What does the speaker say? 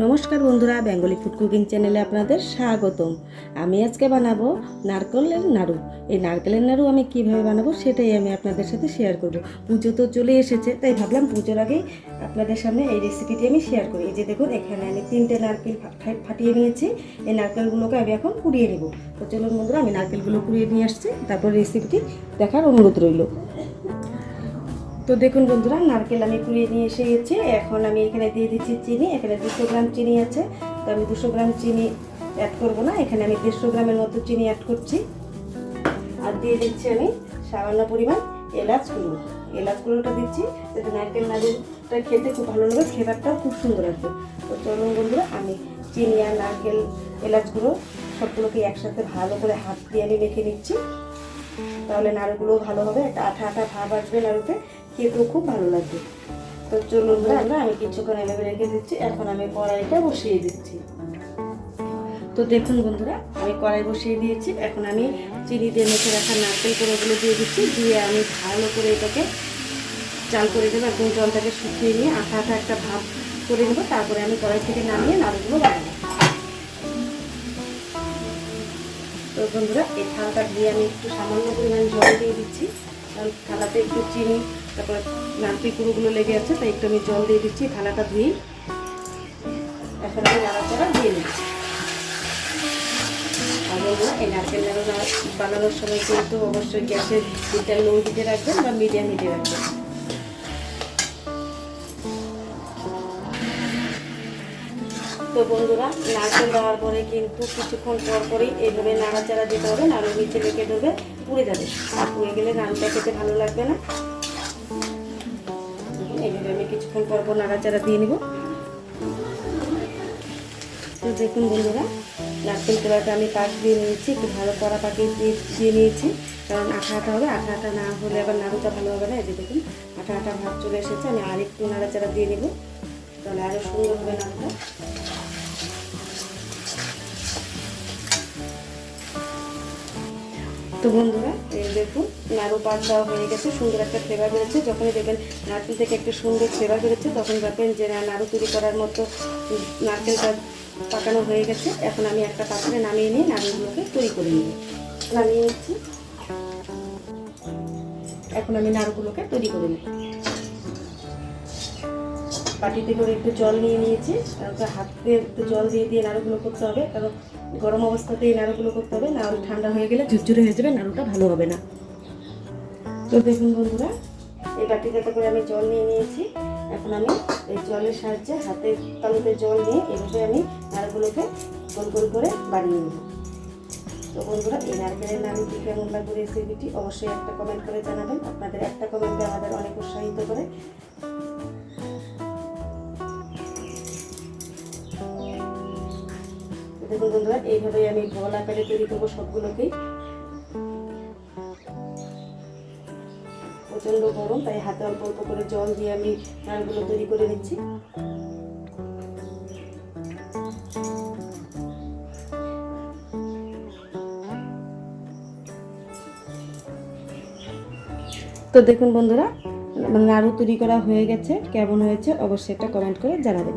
নমস্কার বন্ধুরা, Bengali food cooking চ্যানেলে আপনাদের স্বাগতম। আমি আজকে বানাবো নারকেলের নাড়ু। এই নারকেলের নাড়ু আমি কীভাবে বানাবো সেটাই আমি আপনাদের সাথে শেয়ার করব। পুজো তো চলে এসেছে, তাই ভাবলাম পুজোর আগেই আপনাদের সামনে এই রেসিপিটি আমি শেয়ার করি। এই যে দেখুন, এখানে আমি তিনটে নারকেল ফাটিয়ে নিয়েছি। এই নারকেলগুলোকে আমি এখন কুড়িয়ে নেব। তো চলুন বন্ধুরা, আমি নারকেলগুলো কুড়িয়ে নিয়ে আসছি, তারপর রেসিপিটি দেখার অনুরোধ রইল। তো দেখুন বন্ধুরা, নারকেল আমি কুড়িয়ে নিয়ে এসে গেছি। এখন আমি এখানে দিয়ে দিচ্ছি চিনি, এখানে দুশো গ্রাম চিনি আছে। তো আমি দুশো গ্রাম চিনি অ্যাড করব না, এখানে আমি দেড়শো গ্রামের মতো চিনি অ্যাড করছি। আর দিয়ে দিচ্ছি আমি সামান্য পরিমাণ এলাচ গুঁড়ো। এলাচ গুঁড়োটা দিচ্ছি, যাতে নারকেল নাড়ুটা খেতে খুব ভালো লাগে, ফ্লেভারটাও খুব সুন্দর আসবে। তো চলুন বন্ধুরা, আমি চিনি আর নারকেল, এলাচ গুঁড়ো সবগুলোকে একসাথে ভালো করে হাত দিয়ে আমি মেখে নিচ্ছি। তাহলে নাড়ুগুলো ভালো হবে, একটা আঠা আঠা ভাব আসবে নাড়ুতে। খেতেও খুব ভালো লাগবে তো চলুন আমরা আমি কিছুক্ষণ এভাবে রেখে দিচ্ছি। এখন আমি কড়াইটা বসিয়ে দিচ্ছি। তো দেখুন বন্ধুরা, আমি কড়াই বসিয়ে দিয়েছি। এখন আমি চিনি দিয়ে মেখে রাখা নারকেল কোড়োগুলো দিয়ে দিচ্ছি। দিয়ে আমি ভালো করে এটাকে চাল করে দেবো একদম জলটাকে শুকিয়ে নিয়ে আঠা আঠা একটা ভাব করে নেব। তারপরে আমি কড়াই থেকে নামিয়ে নাড়ুগুলো বানাবো। তো বন্ধুরা, এই থালটা দিয়ে আমি একটু সামান্য পরিমাণ জল দিয়ে দিচ্ছি। কারণ থালাতে একটু চিনি তারপরে নারকেল কুড়োগুলো লেগে আছে, তাই একটু আমি জল দিয়ে দিচ্ছি, থালাটা ধুয়ে। এখন আমি নাড়াচাড়া দিয়ে নিচ্ছি বন্ধুরা এই নারকেল নাড়ু বানানোর সময় কিন্তু অবশ্যই গ্যাসের হিটটা লো হিটে রাখবেন বা মিডিয়াম হিটে রাখবেন। তো বন্ধুরা, নারকেল দেওয়ার পরে কিন্তু কিছুক্ষণ পর পরই এইভাবে নাড়াচাড়া দিতে হবে নাড়ু নিচে রেখে দেবে পুড়ে যাবে। আর পুড়ে গেলে নাড়ুটা খেতে ভালো লাগবে না। এইভাবে আমি কিছুক্ষণ পর পর নাড়াচাড়া দিয়ে নেব। তো দেখুন বন্ধুরা, নারকেল কোড়াটা আমি পাক দিয়ে নিয়েছি, একটু ভালো কড়া পাকিয়ে দিয়ে দিয়ে নিয়েছি। কারণ আঠা আঠা হবে আঠা আঠা না হলে আবার নাড়ুটা ভালো হবে না। এই যে দেখুন আঠা আঠা ভাব চলে এসেছে, আমি আর একটু নাড়াচাড়া দিয়ে নেব। তাহলে আরও সুন্দর হবে নাড়ুটা। তো বন্ধুরা, এই দেখুন, নাড়ু পাক দেওয়া হয়ে গেছে, সুন্দর একটা ফ্লেভার বেরোচ্ছে। যখনই দেখবেন নারকেল থেকে একটা সুন্দর ফ্লেভার বেরোচ্ছে, তখন ভাববেন যে নাড়ু তৈরি করার মতো নারকেলটা পাকানো হয়ে গেছে। এখন আমি একটা পাত্রে নামিয়ে নিয়ে নাড়ুগুলোকে তৈরি করে নিব নামিয়ে নিচ্ছি। এখন আমি নাড়ুগুলোকে তৈরি করে নিই। বাটিতে করে একটু জল নিয়ে নিয়েছি, তারপর হাত একটু জল দিয়ে দিয়ে নাড়ুগুলো করতে হবে, কারণ গরম অবস্থাতেই এই নাড়ুগুলো করতে হবে না হলে ঠান্ডা হয়ে গেলে ঝুরঝুরে হয়ে যাবে, নাড়ুটা ভালো হবে না। তো দেখুন বন্ধুরা, এই বাটিটাতে করে আমি জল নিয়ে নিয়েছি, এখন আমি এই জলের সাহায্যে হাতের তালুতে জল নিয়ে এভাবে আমি নাড়ুগুলোকে গোল গোল করে বানিয়ে নিই তো বন্ধুরা, এই নারকেলের নাড়ুটি কেমন লাগবে রেসিপিটি অবশ্যই একটা কমেন্ট করে জানাবেন, আপনাদের একটা কমেন্টে আমাদের অনেক উৎসাহিত করে। দেখুন বন্ধুরা, এইভাবেই আমি বল আকারে তৈরি করব সবগুলোকেই প্রচণ্ড গরম, তাই হাতে অল্প অল্প করে জল দিয়ে আমি নাড়গুলো তৈরি করে নিচ্ছি। তো দেখুন বন্ধুরা, নাড়ু তৈরি করা হয়ে গেছে। কেমন হয়েছে অবশ্যই একটা কমেন্ট করে জানাবেন।